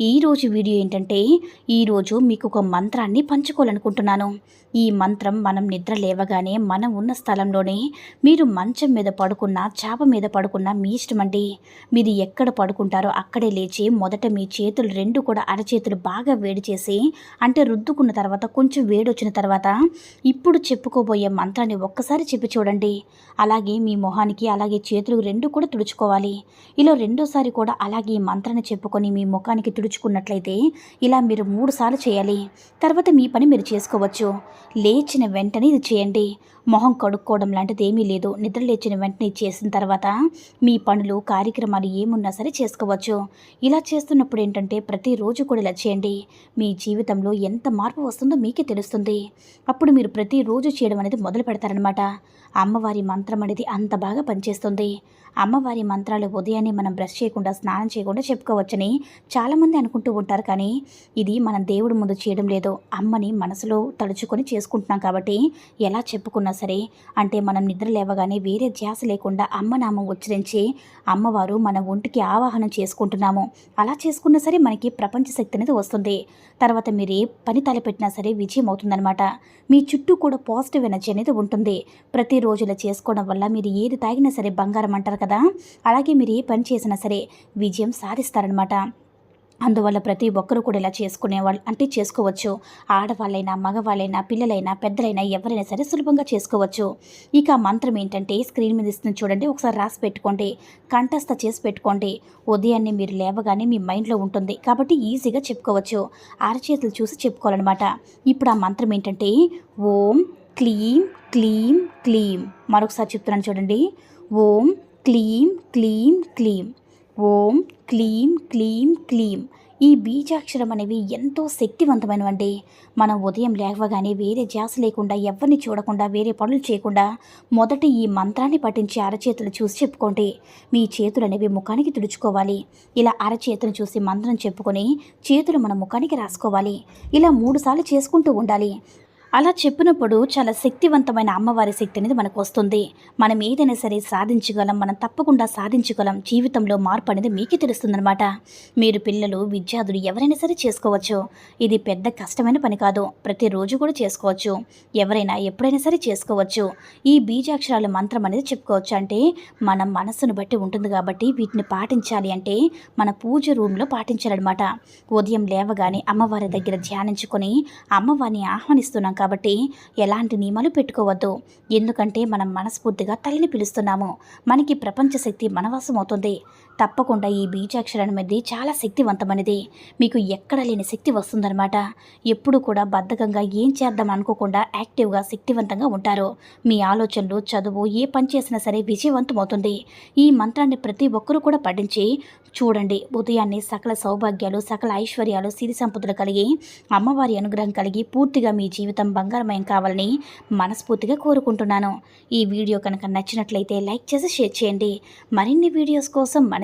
ఈరోజు వీడియో ఏంటంటే ఈరోజు మీకు ఒక మంత్రాన్ని పంచుకోవాలనుకుంటున్నాను. ఈ మంత్రం మనం నిద్ర లేవగానే మనం ఉన్న స్థలంలోనే మీరు మంచం మీద పడుకున్న చాప మీద పడుకున్న మీ ఇష్టమండి మీరు ఎక్కడ పడుకుంటారో అక్కడే లేచి మొదట మీ చేతులు రెండు కూడా అరచేతులు బాగా వేడి చేసి అంటే రుద్దుకున్న తర్వాత కొంచెం వేడి వచ్చిన తర్వాత ఇప్పుడు చెప్పుకోబోయే మంత్రాన్ని ఒక్కసారి చెప్పి చూడండి. అలాగే మీ మొహానికి అలాగే చేతులు రెండు కూడా తుడుచుకోవాలి. ఇలా రెండోసారి కూడా అలాగే ఈ మంత్రాన్ని చెప్పుకొని మీ ముఖానికి తుడుచుకున్నట్లయితే ఇలా మీరు మూడు సార్లు చేయాలి. తర్వాత మీ పని మీరు చేసుకోవచ్చు. లేచిన వెంటనే ఇది చేయండి. మొహం కడుక్కోవడం లాంటిది ఏమీ లేదు. నిద్ర లేచిన వెంటనే చేసిన తర్వాత మీ పనులు కార్యక్రమాలు ఏమున్నా సరే చేసుకోవచ్చు. ఇలా చేస్తున్నప్పుడు ఏంటంటే ప్రతిరోజు కూడా ఇలా చేయండి. మీ జీవితంలో ఎంత మార్పు వస్తుందో మీకే తెలుస్తుంది. అప్పుడు మీరు ప్రతిరోజు చేయడం అనేది మొదలు పెడతారనమాట అమ్మవారి మంత్రం అనేది అంత బాగా పనిచేస్తుంది. అమ్మవారి మంత్రాలు ఉదయాన్నే మనం బ్రష్ చేయకుండా స్నానం చేయకుండా చెప్పుకోవచ్చని చాలామంది అనుకుంటూ ఉంటారు. కానీ ఇది మనం దేవుడి ముందు చేయడం లేదు. అమ్మని మనసులో తలుచుకొని చేసుకుంటున్నాం కాబట్టి ఎలా చెప్పుకున్నా సరే అంటే మనం నిద్ర లేవగానే వేరే ధ్యాస లేకుండా అమ్మ నామం ఉచ్చరించి అమ్మవారు మన ఒంటికి ఆవాహనం చేసుకుంటున్నాము. అలా చేసుకున్నా సరే మనకి ప్రపంచ శక్తి అనేది వస్తుంది. తర్వాత మీరు ఏ పని తలపెట్టినా సరే విజయం అవుతుందన్నమాట. మీ చుట్టూ కూడా పాజిటివ్ ఎనర్జీ అనేది ఉంటుంది. ప్రతిరోజు ఇలా చేసుకోవడం వల్ల మీరు ఏది తాగినా సరే బంగారం అంటారు కదా? అలాగే మీరు ఏ పని చేసినా సరే విజయం సాధిస్తారనమాట అందువల్ల ప్రతి ఒక్కరూ కూడా ఇలా చేసుకునేవాళ్ళు అంటే చేసుకోవచ్చు. ఆడవాళ్ళైనా మగవాళ్ళైనా పిల్లలైనా పెద్దలైనా ఎవరైనా సరే సులభంగా చేసుకోవచ్చు. ఇక మంత్రం ఏంటంటే స్క్రీన్ మీద ఇస్తుంది చూడండి ఒకసారి రాసి పెట్టుకోండి. కంఠస్థ చేసి పెట్టుకోండి. ఉదయాన్నే మీరు లేవగానే మీ మైండ్లో ఉంటుంది. కాబట్టి ఈజీగా చెప్పుకోవచ్చు. అరచేతులు చూసి చెప్పుకోవాలన్నమాట. ఇప్పుడు ఆ మంత్రం ఏంటంటే ఓం క్లీం క్లీం క్లీం. మరొకసారి చెప్తున్నాను చూడండి. ఓం క్లీం క్లీం క్లీం. ఓం క్లీం క్లీం క్లీం. ఈ బీజాక్షరం అనేవి ఎంతో శక్తివంతమైనవండి మనం ఉదయం లేవగానే వేరే ధ్యాస లేకుండా ఎవరిని చూడకుండా వేరే పనులు చేయకుండా మొదట ఈ మంత్రాన్ని పఠించి అరచేతులు చూసి చెప్పుకోండి మీ చేతులు అనేవి ముఖానికి తుడుచుకోవాలి. ఇలా అరచేతులు చూసి మంత్రం చెప్పుకొని చేతులు మన ముఖానికి రాసుకోవాలి. ఇలా మూడుసార్లు చేసుకుంటూ ఉండాలి. అలా చెప్పినప్పుడు చాలా శక్తివంతమైన అమ్మవారి శక్తి అనేది మనకు వస్తుంది. మనం ఏదైనా సరే సాధించగలం మనం తప్పకుండా సాధించగలం జీవితంలో మార్పు అనేది మీకే తెలుస్తుందనమాట మీరు పిల్లలు విద్యార్థులు ఎవరైనా సరే చేసుకోవచ్చు. ఇది పెద్ద కష్టమైన పని కాదు. ప్రతిరోజు కూడా చేసుకోవచ్చు. ఎవరైనా ఎప్పుడైనా సరే చేసుకోవచ్చు. ఈ బీజాక్షరాల మంత్రం అనేది చెప్పుకోవచ్చు. అంటే మన మనస్సును బట్టి ఉంటుంది కాబట్టి వీటిని పాటించాలి అంటే మన పూజ రూమ్లో పాటించాలన్నమాట. ఉదయం లేవగానే అమ్మవారి దగ్గర ధ్యానించుకొని అమ్మవారిని ఆహ్వానిస్తున్నాం కాబట్టి ఎలాంటి నియమాలు పెట్టుకోవద్దు. ఎందుకంటే మనం మనస్ఫూర్తిగా తల్లిని పిలుస్తున్నాము. మనకి ప్రపంచ శక్తి మనవాసం అవుతుంది తప్పకుండా ఈ బీజాక్షరం అనేది చాలా శక్తివంతమైనది. మీకు ఎక్కడ లేని శక్తి వస్తుందన్నమాట. ఎప్పుడు కూడా బద్ధకంగా ఏం చేద్దాం అనుకోకుండా యాక్టివ్గా శక్తివంతంగా ఉంటారు. మీ ఆలోచనలు చదువు ఏ పని చేసినా సరే విజయవంతమవుతుంది. ఈ మంత్రాన్ని ప్రతి ఒక్కరూ కూడా పఠించి చూడండి. ఉదయాన్నే సకల సౌభాగ్యాలు సకల ఐశ్వర్యాలు సిరి సంపదలు కలిగి అమ్మవారి అనుగ్రహం కలిగి పూర్తిగా మీ జీవితం బంగారమయం కావాలని మనస్ఫూర్తిగా కోరుకుంటున్నాను. ఈ వీడియో కనుక నచ్చినట్లయితే లైక్ చేసి షేర్ చేయండి. మరిన్ని వీడియోస్ కోసం మన